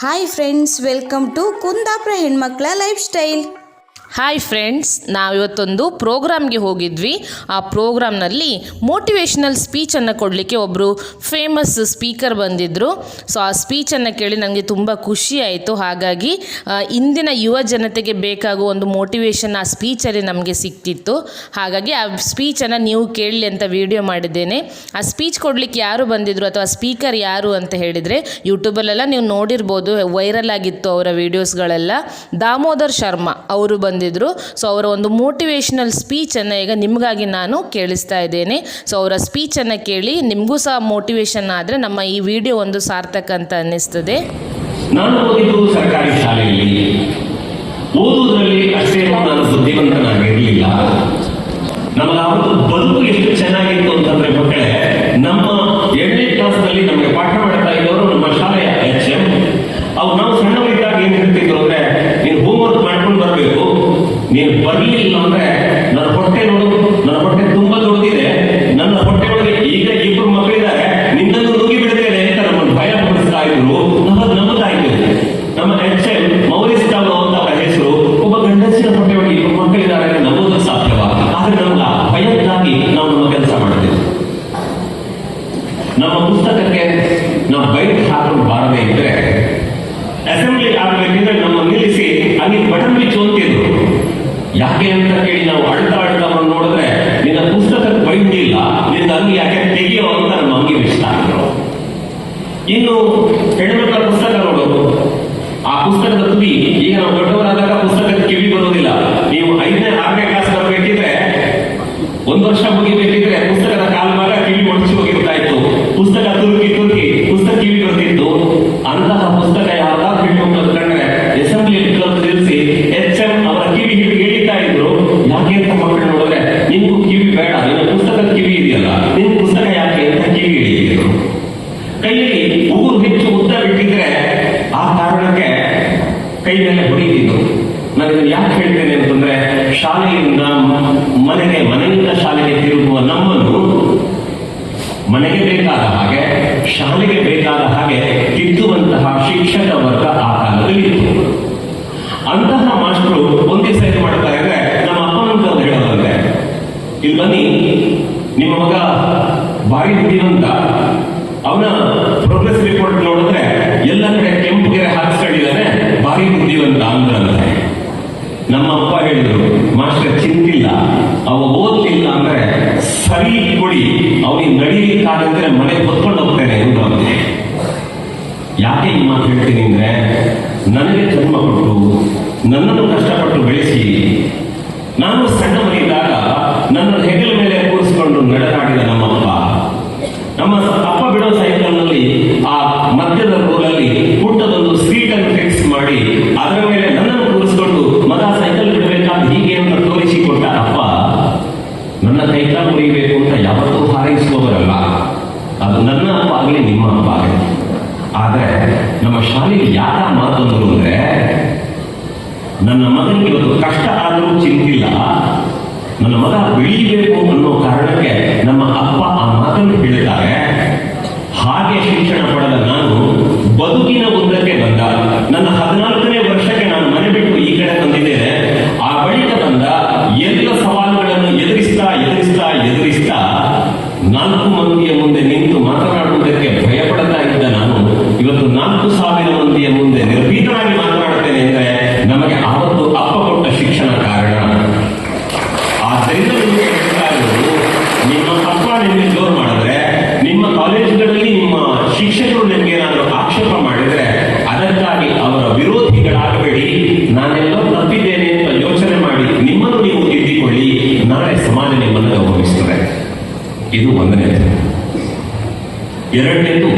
Hi friends welcome to Kundapura ಹೆಣ್ಮಕ್ಳ life style hi friends ನಾವು ಇವತ್ತೊಂದು ಪ್ರೋಗ್ರಾಮ್ಗೆ ಹೋಗಿದ್ವಿ. ಆ ಪ್ರೋಗ್ರಾಮ್ನಲ್ಲಿ ಮೋಟಿವೇಶ್ನಲ್ ಸ್ಪೀಚನ್ನು ಕೊಡಲಿಕ್ಕೆ ಒಬ್ಬರು ಫೇಮಸ್ ಸ್ಪೀಕರ್ ಬಂದಿದ್ದರು ಸೊ ಆ ಸ್ಪೀಚನ್ನು ಕೇಳಿ ನನಗೆ ತುಂಬ ಖುಷಿ ಆಯಿತು. ಹಾಗಾಗಿ ಇಂದಿನ ಯುವ ಜನತೆಗೆ ಬೇಕಾಗುವ ಒಂದು ಮೋಟಿವೇಶನ್ ಆ ಸ್ಪೀಚಲ್ಲಿ ನಮಗೆ ಸಿಕ್ತಿತ್ತು. ಹಾಗಾಗಿ, ಆ ಸ್ಪೀಚನ್ನು ನೀವು ಕೇಳಲಿ ಅಂತ ವಿಡಿಯೋ ಮಾಡಿದ್ದೇನೆ. ಆ ಸ್ಪೀಚ್ ಕೊಡಲಿಕ್ಕೆ ಯಾರು ಬಂದಿದ್ದರು ಅಥವಾ ಸ್ಪೀಕರ್ ಯಾರು ಅಂತ ಹೇಳಿದರೆ ಯೂಟ್ಯೂಬಲ್ಲೆಲ್ಲ ನೀವು ನೋಡಿರ್ಬೋದು ವೈರಲ್ ಆಗಿತ್ತು ಅವರ ವೀಡಿಯೋಸ್ಗಳೆಲ್ಲ ದಾಮೋದರ್ ಶರ್ಮಾ ಅವರು ಬಂದಿದ್ದರು ಸೊ ಅವರ ಒಂದು ಮೋಟಿವೇಶ್ನಲ್ ಸ್ಪೀಚನ್ನು ಈಗ ನಿಮಗಾಗಿ ನಾನು ಕೇಳಿಸ್ತಾ ಇದ್ದೇನೆ. ಸೊ ಅವರ ಸ್ಪೀಚನ್ನು ಕೇಳಿ ನಿಮಗೂ ಸಹ ಮೋಟಿವೇಶನ್ ಆದರೆ ನಮ್ಮ ಈ ವಿಡಿಯೋ ಒಂದು ಸಾರ್ಥಕ ಅಂತ ಅನ್ನಿಸ್ತದೆ. ನಾನು ಓದಿದ್ದು ಸರ್ಕಾರಿ ಶಾಲೆಯಲ್ಲಿ. ಓದುವುದರಲ್ಲಿ ಅಷ್ಟೇನೂ ನಾನು ಬುದ್ಧಿವಂತನಾಗಿರಲಿಲ್ಲ ನಮಗಾವತ್ತು ಬದುಕು ಎಷ್ಟು ಚೆನ್ನಾಗಿತ್ತು ಅಂತಂದ್ರೆ ಮಕ್ಕಳೇ, ನಮ್ಮ ಎರಡನೇ ಕ್ಲಾಸ್ನಲ್ಲಿ ನಮಗೆ ಪಾಠ ಮಾಡ್ತಾ ಇದ್ದವರು ನಮ್ಮ ಶಾಲೆಯ ಎಚ್ ಎಂ ಅವ್ರು ನಾವು ಸಣ್ಣವರಿದ್ದಾಗ ಏನ್ ಹೇಳ್ತಿದ್ರು ಅಂದ್ರೆ, ನೀನು ಹೋಮ್ವರ್ಕ್ ಮಾಡ್ಕೊಂಡು ಬರಬೇಕು. ನೀನು ಬರ್ಲಿಲ್ಲ ಅಂದ್ರೆ ನನ್ನ ಹೊಟ್ಟೆ ನೋಡು. ನನ್ನ ಹೊಟ್ಟೆ ತುಂಬಾ ದೊಡ್ಡದಿದೆ. ನನ್ನ ಹೊಟ್ಟೆ ಒಳಗೆ ಈಗ ಇಬ್ರು ಮಕ್ಕಳಿದ್ದಾರೆ. ನಿನ್ನನ್ನು ನುಗ್ಗಿ ಬಿಡ್ತೇನೆ ಅಂತ ನಮ್ಮನ್ನು ಭಯ ಪಡಿಸ್ತಾ ಇದ್ರು. ನಮ್ಮದು ನಮ್ಮದಾಯ್ತು. ನಮ್ಮ ಎಚ್ ಎಂ ಮೌರಿಸ್ ಅಂತ ಅವರ ಹೆಸರು. ಒಬ್ಬ ಗಂಡಸಿನ ಹೊಟ್ಟೆ ಒಳಗೆ ಇಬ್ರು ಮಕ್ಕಳಿದ್ದಾರೆ ನಮ್ಮದು ಸಾಧ್ಯವ? ಆದ್ರೆ ನಮ್ಗೆ ಆ ಭಯಕ್ಕಾಗಿ ನಾವು ನಮ್ಮ ಕೆಲಸ ಮಾಡ್ತೇವೆ ನಮ್ಮ ಪುಸ್ತಕಕ್ಕೆ ನಾವು ಬೈಕ್ ಹಾಕೊಂಡು ಬಾರದೇ ಇದ್ರೆ, ಅಸೆಂಬ್ಲಿ ಆಗಬೇಕಿದ್ರೆ ನಮ್ಮ ನಿಲ್ಲಿಸಿ, ಅಲ್ಲಿ ಬಟನ್ ಬಿಚ್ಚು ಅಂತಿದ್ರು ಯಾಕೆ ಅಂತ ಕೇಳಿ ನಾವು ಅಳ್ತಾ ಅಳ್ತಾ ಅವ್ರನ್ನ ನೋಡಿದ್ರೆ, ನಿನ್ನ ಪುಸ್ತಕ ಬೈಂಡಿಲ್ಲ ನಿನ್ನ ಅಂಗಿ ಯಾಕೆ ತೆಗಿಯೋ ಅಂತ ನಮ್ಮ ಅಂಗಿ ಇಷ್ಟ ಆಗಿದ್ರು ಇನ್ನು ಹೆಣ್ಮಕ್ಳ ಪುಸ್ತಕ ನೋಡೋದು ಆ ಪುಸ್ತಕದ ತುದಿ, ಈಗ ನಾವು ದೊಡ್ಡವರಾದಾಗ ಪುಸ್ತಕಕ್ಕೆ ಕಿವಿ ಬರೋದಿಲ್ಲ. ನೀವು ಐದನೇ, ಆರನೇ ಕ್ಲಾಸ್ ಬರಬೇಕಿದ್ರೆ ಒಂದು ವರ್ಷ ಮುಗಿಬೇಕಿದ್ರೆ ಪುಸ್ತಕದ ಕಾಲ್ಮಾಗ ನಿನ್ ಪುಸ್ತಕ ಯಾಕೆ ಅಂತ ಕಿವಿ ಕೈಯಲ್ಲಿ ಉಗುರು ಹೆಚ್ಚು ಉದ್ದ ಬಿಟ್ಟಿದ್ರೆ ಆ ಕಾರಣಕ್ಕೆ ಕೈ ಮೇಲೆ ಹೊಡಿತಿದ್ರು ನಾನು. ಯಾಕೆ ಹೇಳ್ತೇನೆ ಅಂತಂದ್ರೆ ಶಾಲೆಯಿಂದ ಮನೆಗೆ, ಮನೆಯಿಂದ ಶಾಲೆಗೆ ತಿರುಗುವ ನಮ್ಮನ್ನು ಮನೆಗೆ ಬೇಕಾದ ಹಾಗೆ, ಶಾಲೆಗೆ ಬೇಕಾದ ಹಾಗೆ ತಿದ್ದುವಂತಹ ಶಿಕ್ಷಕ ವರ್ಗ ಆ ಕಾಲದಲ್ಲಿ ಇತ್ತು. ಅಂತಹ ಮಾಸ್ಟರು ಒಂದೇ ಸರಿ ಮಾಡ್ತಾರೆ ಅಂದ್ರೆ ನಮ್ಮ ಅಪ್ಪನಂತ ಹೇಳೋದಂತೆ ಇಲ್ಲಿ ಬನ್ನಿ ನಿಮ್ಮ ಮಗ ಬಾಯಿ ಅಂತ ಅವನ ಪ್ರೋಗ್ರೆಸ್ ರಿಪೋರ್ಟ್ ನೋಡಿದ್ರೆ ಎಲ್ಲ ಕಡೆ ಕೆಂಪು ಗೆರೆ ಹಾಕಿಸ್ಕೊಂಡಿದ್ದಾನೆ, ಬಾಯಿ ಬುದ್ಧಿವಂತ ಅಂದ್ರಂತೆ. ನಮ್ಮ ಅಪ್ಪ ಹೇಳಿದ್ರು, ಮಾಸ್ಟರ್, ಚಿಂತಿಲ್ಲ. ಅವ ಓದ್ಲಿಲ್ಲ ಅಂದ್ರೆ ಸರಿ ಕೊಡಿ. ಅವನಿಗೆ ನಡೀಲಿಕ್ಕಾಗಂದ್ರೆ ಮನೆ ಹೊತ್ಕೊಂಡು ಹೋಗ್ತೇನೆ ಅಂದ್ರಂತೆ ಯಾಕೆ ಈ ಮಾತು ಹೇಳ್ತೀನಿ ಅಂದ್ರೆ, ನನಗೆ ಜನ್ಮ ಕೊಟ್ಟು ಅದು ನನ್ನ ಅಪ್ಪ ಆಗಲಿ ನಿಮ್ಮ ಅಪ್ಪ ಆಗಲಿ ಆದರೆ ನಮ್ಮ ಶಾಲೆಗೆ ಯಾರ ಮಾತಂದ್ರು ಅಂದ್ರೆ, ನನ್ನ ಮಗನಿಗೆ ಇವತ್ತು ಕಷ್ಟ ಆದರೂ ಚಿಂತಿಲ್ಲ, ನನ್ನ ಮಗ ಬೆಳೀಬೇಕು ಅನ್ನೋ ಕಾರಣಕ್ಕೆ ನಮ್ಮ ಅಪ್ಪ ಆ ಮಾತನ್ನು ಹೇಳಿದ್ದಾರೆ. ಹಾಗೆ ಶಿಕ್ಷಣ ಪಡೆದ ನಾನು ಬದುಕಿನ ಉದ್ದಕ್ಕೆ ಬಂದ. ನನ್ನ ಹದಿನಾಲ್ಕನೇ ಇದು ಒಂದನೇ ಎರಡನೇದು,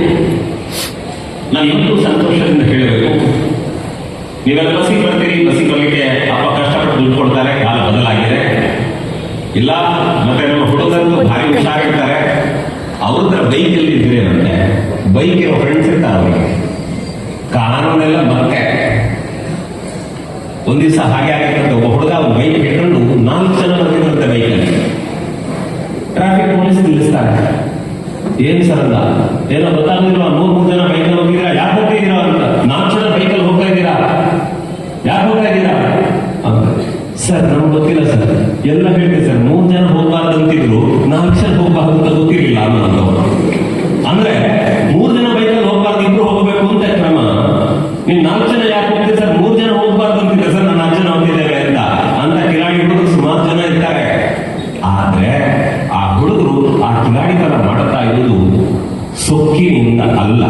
ನಾನು ಇವತ್ತು ಸಂತೋಷದಿಂದ ಹೇಳಬೇಕು. ನೀವೆಲ್ಲ ಬಸ್ಸಿಗೆ ಬರ್ತೀರಿ, ಬಸ್ಸಿಗೆ ಬರ್ಲಿಕ್ಕೆ ಅಪ್ಪ ಕಷ್ಟಪಟ್ಟು ದುಡ್ಡು ಕೊಡ್ತಾರೆ, ಕಾಲ ಬದಲಾಗಿದೆ. ಇಲ್ಲ, ಮತ್ತೆ ನಮ್ಮ ಹುಡುಗರು ಭಾರಿ ಹುಷಾರಿರ್ತಾರೆ. ಅವ್ರದ್ರ ಬೈಕಲ್ಲಿ ಇದ್ರೆ ನನಗೆ ಬೈಕ್ ಇರೋ ಫ್ರೆಂಡ್ಸ್ ಇರ್ತಾರೆ ಅವರಿಗೆ. ಕಾನೂನೆಲ್ಲ ಮತ್ತೆ ಒಂದಿವಸ ದಿವಸ ಹಾಗೆ ಆಗಿರ್ತಂತೆ ಒಬ್ಬ ಹುಡುಗ ಬೈಕ್ ಹಿಡ್ಕೊಂಡು ನಾಲ್ಕು ಜನ ಟ್ರಾಫಿಕ್ ಪೊಲೀಸ್ ನಿಲ್ಲಿಸ್ತಾರೆ ಏನು ಸರ್ ಅಂದ? ಏನೋ ಗೊತ್ತಾಗೋದಿಲ್ವಾ ಅಗಾಡಿತನ ಮಾಡುತ್ತಾ ಇರುವುದು ಸೊಕ್ಕಿನಿಂದ ಅಲ್ಲ.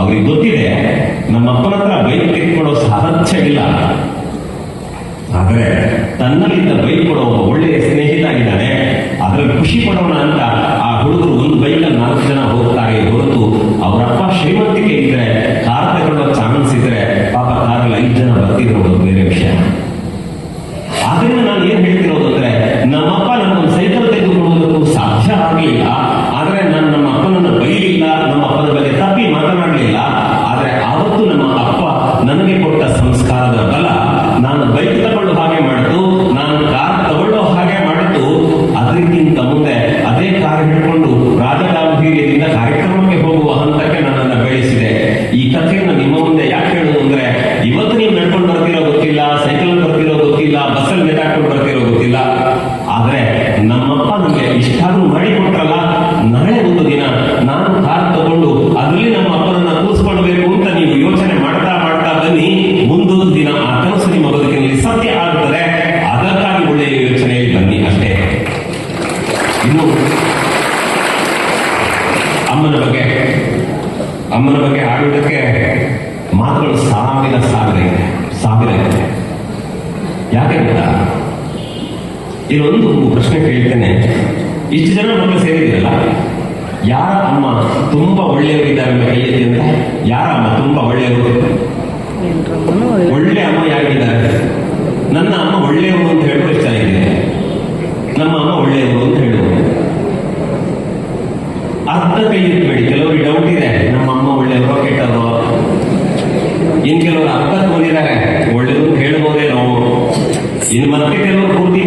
ಅವ್ರಿಗೆ ಗೊತ್ತಿದೆ, ನಮ್ಮ ಅಪ್ಪನ ಹತ್ರ ಬೈಕ್ ತೆಗೆದುಕೊಳ್ಳೋ ಸಾಧ್ಯ ಇಲ್ಲ. ಆದರೆ ತನ್ನಲ್ಲಿಂದ ಬೈಕ್ ಕೊಡೋ ಒಬ್ಬ ಒಳ್ಳೆಯ ಸ್ನೇಹಿತ ಆಗಿದ್ದಾನೆ ಅದರಲ್ಲಿ ಖುಷಿ ಪಡೋಣ ಅಂತ ಆ ಹುಡುಗರು ಒಂದು ಬೈಕ್ ನಾಲ್ಕು ಜನ ಹೋಗ್ತಾರೆ. ಹೊರತು ಅವರಪ್ಪ ಶ್ರೀಮಂತಿಕೆ ಇದ್ರೆ ಪ್ರಶ್ನೆ ಕೇಳ್ತೇನೆ. ಇಷ್ಟು ಜನ ಮಕ್ಕಳು ಸೇರಿದಿರಲ್ಲ ಯಾರ ಅಮ್ಮ ತುಂಬಾ ಒಳ್ಳೆಯವರಿದ್ದಾರೆ ಕೈ ಎತ್ತಿ ಅಂತ? ಯಾರ ಅಮ್ಮ ತುಂಬಾ ಒಳ್ಳೆಯವರು? ಒಳ್ಳೆ ಅಮ್ಮ ಯಾರಿದ್ದಾರೆ? ನನ್ನ ಅಮ್ಮ ಒಳ್ಳೆಯವರು ಅಂತ ಹೇಳೋದು ಚೆನ್ನಾಗಿದೆ? ನಮ್ಮ ಅಮ್ಮ ಒಳ್ಳೆಯವರು ಅಂತ ಹೇಳುವುದು ಅರ್ಧ ಕೈ ಎತ್ತಬೇಡಿ ಕೆಲವರಿಗೆ ಡೌಟ್ ಇದೆ. ನಮ್ಮ ಅಮ್ಮ ಒಳ್ಳೆಯವರು ಕೆಟ್ಟದೋ ಇನ್ ಕೆಲವರು ಅರ್ಥ ಬಂದಿದ್ದಾರೆ ಒಳ್ಳೆಯವರು ಹೇಳ್ಬೋದೇ ನಾವು. ಇನ್ನು ಮತ್ತೆ ಕೆಲವರು ಪೂರ್ತಿ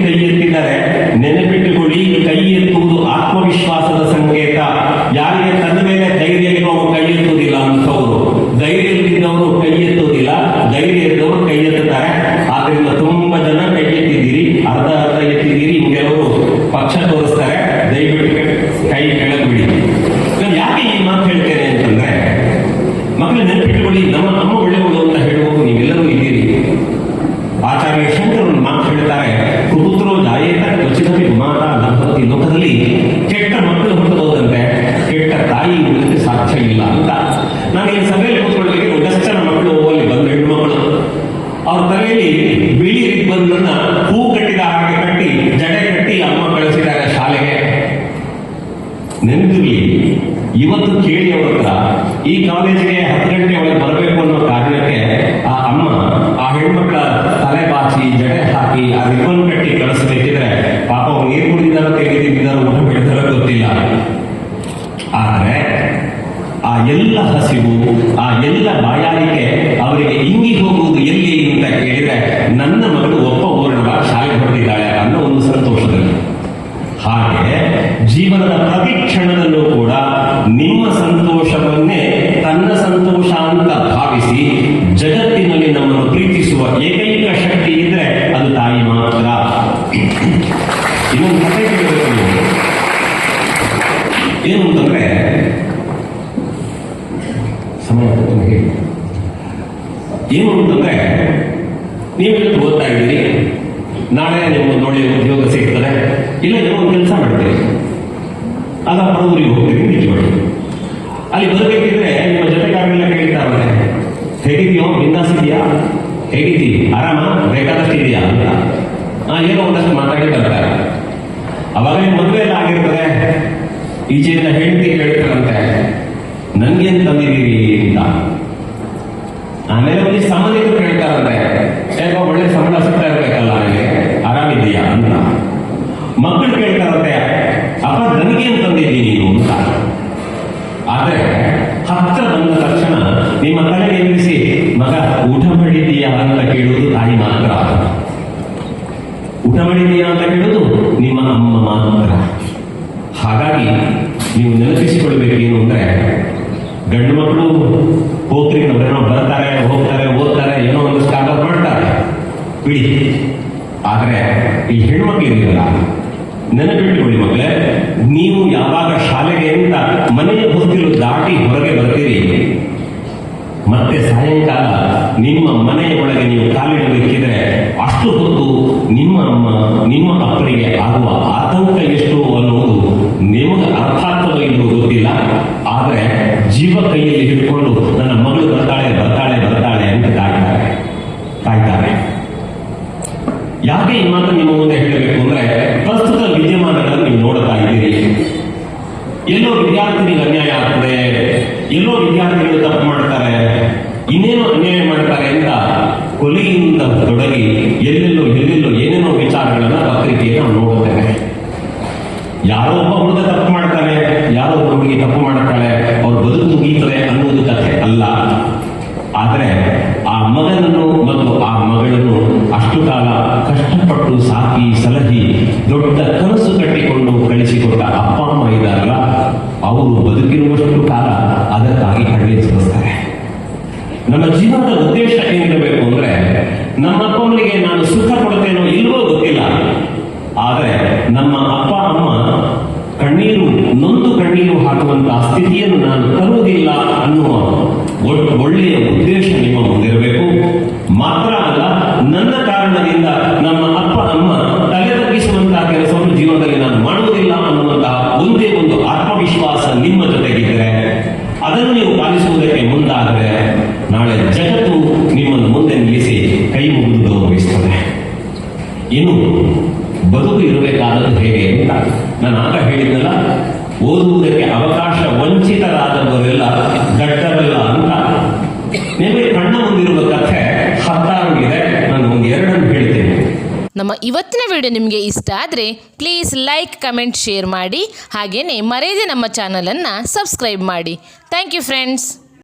ದಯವಿಟ್ಟು ಕೈ ಕೆಳಗೆ ಬಿಡಿ ನಾನು ಯಾಕೆ ಈ ಮಾತು ಹೇಳ್ತೇನೆ ಅಂತಂದ್ರೆ, ಮಕ್ಕಳು ನೆನಪಿಟ್ಟುಕೊಳ್ಳಿ ನಮ್ಮ ಅಮ್ಮ ಒಳ್ಳೆಯವಳು ಅಂತ ಹೇಳುವವರು ನೀವೆಲ್ಲರೂ ಇದ್ದೀರಿ. ಆಚಾರ್ಯ ಶಂಕರ್ ಒಂದು ಮಾತು ಹೇಳ್ತಾರೆ ಕುಪುತ್ರೋ ಜಾಯೇತ ಕ್ವಚಿತಪಿ ಮಾತ ದಂಪತಿ ಲೋಕದಲ್ಲಿ ಕೆಟ್ಟ ಮಕ್ಕಳು ಹುಟ್ಟಬಹುದಂತೆ, ಕೆಟ್ಟ ತಾಯಿ ಉಳಿದಕ್ಕೆ ಸಾಧ್ಯ ಇಲ್ಲ ಅಂತ. ನಾನು ಈ ಸಭೆಯಲ್ಲಿ ಕೂತ್ಕೊಳ್ಬೇಕು ಒಂದಷ್ಟು ಜನ ಮಕ್ಕಳು ಅಲ್ಲಿ ಬಂದ ಹೆಣ್ಣು ಮಕ್ಕಳು. ಅವ್ರ ತಲೆಯಲ್ಲಿ ಬಿಳಿ ಬಂದನ್ನ ಹೂ ಕಟ್ಟಿದ ಹಾಗೆ ಕಟ್ಟಿ ಜಡೆ ಕಟ್ಟಿ ಅಮ್ಮ ಕಳಿಸಿದ್ದಾರೆ ಶಾಲೆಗೆ ನೆನಪಿರ್ಲಿ ಇವತ್ತು ಕೇಳಿ ಅವ್ರ ಈ ಕಾಲೇಜಿಗೆ ಹತ್ತು ಗಂಟೆ ಒಳಗೆ ಬರಬೇಕು ಅನ್ನೋ ಕಾರಣಕ್ಕೆ ಆ ಅಮ್ಮ, ಆ ಹೆಣ್ಮಕ್ಳ ತಲೆ ಬಾಚಿ, ಜಡೆ ಹಾಕಿ, ಆ ರಿಬ್ಬನ್ ಕಟ್ಟಿ ಕಳಿಸ್ಬೇಕಿದ್ರೆ ಪಾಪ ಅವ್ರು ನೀರು ತೆಗೆದು ತೆಗೆದಿದ್ದಾರೋ ಊಟ ಬೆಳೆದಾರೋ ಗೊತ್ತಿಲ್ಲ. ಆದರೆ ಆ ಎಲ್ಲ ಹಸಿವು, ಆ ಎಲ್ಲ ಬಾಯಾರಿಕೆ ಪ್ರೀತಿಸುವ ಏಕೈಕ ಶಕ್ತಿ ಇದ್ರೆ ಅದು ತಾಯಿ ಮಾತ್ರ. ಇನ್ನೊಂದು ಕಥೆ ಕೇಳಬೇಕು ನೀವು ಏನು ಅಂತಂದ್ರೆ ಸಮಯ ನಿಮಗೆ. ಏನು ಅಂತಂದ್ರೆ ನೀವು ಇವತ್ತು ಓದ್ತಾ ಇದ್ದೀರಿ. ನಾಳೆ ನಿಮ್ಮ ನೋಡಿ ಉದ್ಯೋಗ ಸಿಗ್ತದೆ. ಇಲ್ಲ, ಏನೋ ಒಂದು ಕೆಲಸ ಮಾಡ್ತೀರಿ. ಅದ ಊರಿಗೆ ಹೋಗ್ತೀರಿ ನಿಜವಾಗಿ. ಅಲ್ಲಿ ಬರಬೇಕಿದ್ರೆ ನಿಮ್ಮ ಜೊತೆಗಾರರೆಲ್ಲ ಕೇಳಿದ್ದಾರೆ ಹೇಗಿದೆಯೋ ಬಿಂದಾಸ್ ಹೇಗಿದ್ದೀ? ಆರಾಮ? ಬೇಕಾದಷ್ಟು ಇದೆಯಾ? ಅಂತ ಆ, ಏನೋ ಒಂದಷ್ಟು ಮಾತಾಡಿ ಬರ್ತಾರೆ. ಅವಾಗ ನಿಮ್ಮ ಮದುವೆ ಎಲ್ಲ ಆಗಿರ್ತದೆ. ಈಚೆಯಿಂದ ಹೆಂಡತಿ ಕೇಳ್ತಾರಂತೆ ನನ್ಗೇನ್ ತಂದಿದ್ದೀರಿ? ಅಂತ. ಆಮೇಲೆ ಒಂದು ಸಂಬಂಧಿಕರು ಕೇಳ್ತಾರಂತೆ, ಯಾಕೋ ಒಳ್ಳೆ ಗಂಡು ಮಕ್ಕಳು ಹೋಗ್ರಿಗೆ ನಮ್ಮ ಬರ್ತಾರೆ, ಹೋಗ್ತಾರೆ, ಓದ್ತಾರೆ, ಏನೋ ಒಂದು ಸ್ಟಾರ್ಟ್ ಮಾಡ್ತಾರೆ. ಬಿಡಿ. ಆದರೆ ಈ ಹೆಣ್ಮಕ್ಳು ಇದೆಯಲ್ಲ ನೆನಪಿಟ್ಟುಕೊಳ್ಳಿ ಮಕ್ಕಳೇ, ನೀವು ಯಾವಾಗ ಶಾಲೆಗೆ ಅಂತ ಮನೆಯ ಹೊತ್ತಿಲು ದಾಟಿ ಹೊರಗೆ ಬರ್ತೀರಿ, ಮತ್ತೆ ಸಾಯಂಕಾಲ ನಿಮ್ಮ ಮನೆಯ ಒಳಗೆ ನೀವು ಕಾಲಿಡಬೇಕಿದ್ರೆ ಅಷ್ಟು ಹೊತ್ತು ನಿಮ್ಮ ಅಮ್ಮ, ನಿಮ್ಮ ಅಪ್ಪರಿಗೆ ಆಗುವ ಆತಂಕ ಎಷ್ಟು ಅನ್ನುವುದು ನಿಮಗೆ ಅರ್ಥಾರ್ಥವಾಗಿರುವುದು ಜೀವ ಕೈಯಲ್ಲಿ ಹಿಡ್ಕೊಂಡು ನನ್ನ ಮಗಳು ಬರ್ತಾಳೆ ಬರ್ತಾಳೆ ಬರ್ತಾಳೆ ಅಂತ ಕಾಯ್ತಾರೆ. ಕಾಯ್ತಾರೆ. ಯಾಕೆ ಈ ಮಾತು ನಿಮ್ಮ ಮುಂದೆ ಹೇಳಬೇಕು ಅಂದ್ರೆ, ಪ್ರಸ್ತುತ ವಿದ್ಯಮಾನಗಳನ್ನು ನೀವು ನೋಡ್ತಾ ಇದ್ದೀರಿ. ಎಲ್ಲೋ ವಿದ್ಯಾರ್ಥಿನಿಗೆ ಅನ್ಯಾಯ ಆಗ್ತದೆ, ಎಲ್ಲೋ ವಿದ್ಯಾರ್ಥಿಗಳು ತಪ್ಪು ಮಾಡ್ತಾರೆ, ಇನ್ನೇನು ಅನ್ಯಾಯ ಮಾಡ್ತಾರೆ ಅಂತ ಕೊಲೆಯಿಂದ ತೊಡಗಿ ಎಲ್ಲೆಲ್ಲೋ ಎಲ್ಲೆಲ್ಲೋ ಏನೇನೋ ವಿಚಾರಗಳನ್ನ ಪತ್ರಿಕೆಯನ್ನು ನೋಡುತ್ತೇವೆ ಯಾರೋ ಒಬ್ಬ ಹುಡುಗ ತಪ್ಪು ಯಾರೋ ಹುಡುಗಿ ತಪ್ಪು ಮಾಡುತ್ತಾಳೆ ಅವ್ರ ಬದುಕು ಮುಗೀತದೆ ಅನ್ನೋದು ಕಥೆ ಅಲ್ಲ. ಆದರೆ ಆ ಮಗನನ್ನು ಮತ್ತು ಆ ಮಗಳನ್ನು ಅಷ್ಟು ಕಾಲ ಕಷ್ಟಪಟ್ಟು ಸಾಕಿ ಸಲಹಿ, ದೊಡ್ಡ ಕನಸು ಕಟ್ಟಿಕೊಂಡು ಕಳಿಸಿಕೊಟ್ಟ ಅಪ್ಪ ಅಮ್ಮ ಇದ್ದಾರಲ್ಲ, ಅವರು ಬದುಕಿರುವಷ್ಟು ಕಾಲ ಅದಕ್ಕಾಗಿ ಕಣ್ಣೀರು ಸುರಿಸ್ತಾರೆ ನಮ್ಮ ಜೀವನದ ಉದ್ದೇಶ ಏನಿರಬೇಕು ಅಂದ್ರೆ, ನಮ್ಮ ಅಪ್ಪ ಅಮ್ಮನಿಗೆ ನಾನು ಸುಖ ಕೊಡ್ತೇನೋ ಇಲ್ವೋ ಗೊತ್ತಿಲ್ಲ ಆದರೆ ನಮ್ಮ ಅಪ್ಪ ಅಮ್ಮ ಕಣ್ಣೀರು ನೊಂದು ಕಣ್ಣೀರು ಹಾಕುವಂತಹ ಸ್ಥಿತಿಯನ್ನು ನಾನು ತರುವುದಿಲ್ಲ ಅನ್ನುವ ಒಳ್ಳೆಯ ಉದ್ದೇಶ ನಿಮ್ಮ ಮುಂದಿರಬೇಕು. ಮಾತ್ರ ಅಲ್ಲ, ನನ್ನ ಕಾರಣದಿಂದ ನಮ್ಮ ಅಪ್ಪ, ಅಮ್ಮ ತಲೆ ತಗ್ಗಿಸುವಂತಹ ಕೆಲಸವನ್ನು ಜೀವನದಲ್ಲಿ ನಾನು ಮಾಡುವುದಿಲ್ಲ ಅನ್ನುವಂತಹ ಒಂದೇ ಒಂದು ಆತ್ಮವಿಶ್ವಾಸ ನಿಮ್ಮ ಜೊತೆಗಿದ್ದರೆ, ಅದನ್ನು ನೀವು ಪಾಲಿಸುವುದಕ್ಕೆ ಮುಂದಾದರೆ ನಾಳೆ ಜಗತ್ತು ನಿಮ್ಮನ್ನು ಮುಂದೆ ನಿಲ್ಲಿಸಿ ಕೈ ಮುಗಿದು ಗೌರವಿಸ್ತದೆ ಇನ್ನು, ಬದುಕು ಇರಬೇಕಾದದ್ದು ಹೇಗೆ ಅಂತ ನಾನು ಆಗ ಹೇಳಿದ್ನಲ್ಲ ಓದುವುದಕ್ಕೆ ಅವಕಾಶ ವಂಚಿತರಾದವರೆಲ್ಲ ದಡ್ಡರಲ್ಲ ಅಂತ. ನಿಮಗೆ ಕಣ್ಣ ಮುಂದಿರುವ ಕಥೆ ಹತ್ತಾರು ಇದೆ ನಾನು ಒಂದು ಎರಡನ್ನು ಹೇಳ್ತೇನೆ. ನಮ್ಮ ಇವತ್ತಿನ ವಿಡಿಯೋ ನಿಮಗೆ ಇಷ್ಟ ಆದರೆ ಪ್ಲೀಸ್ ಲೈಕ್ ಕಮೆಂಟ್ ಶೇರ್ ಮಾಡಿ. ಹಾಗೆಯೇ ಮರೆಯದೆ ನಮ್ಮ ಚಾನಲನ್ನು ಸಬ್ಸ್ಕ್ರೈಬ್ ಮಾಡಿ. Thank you friends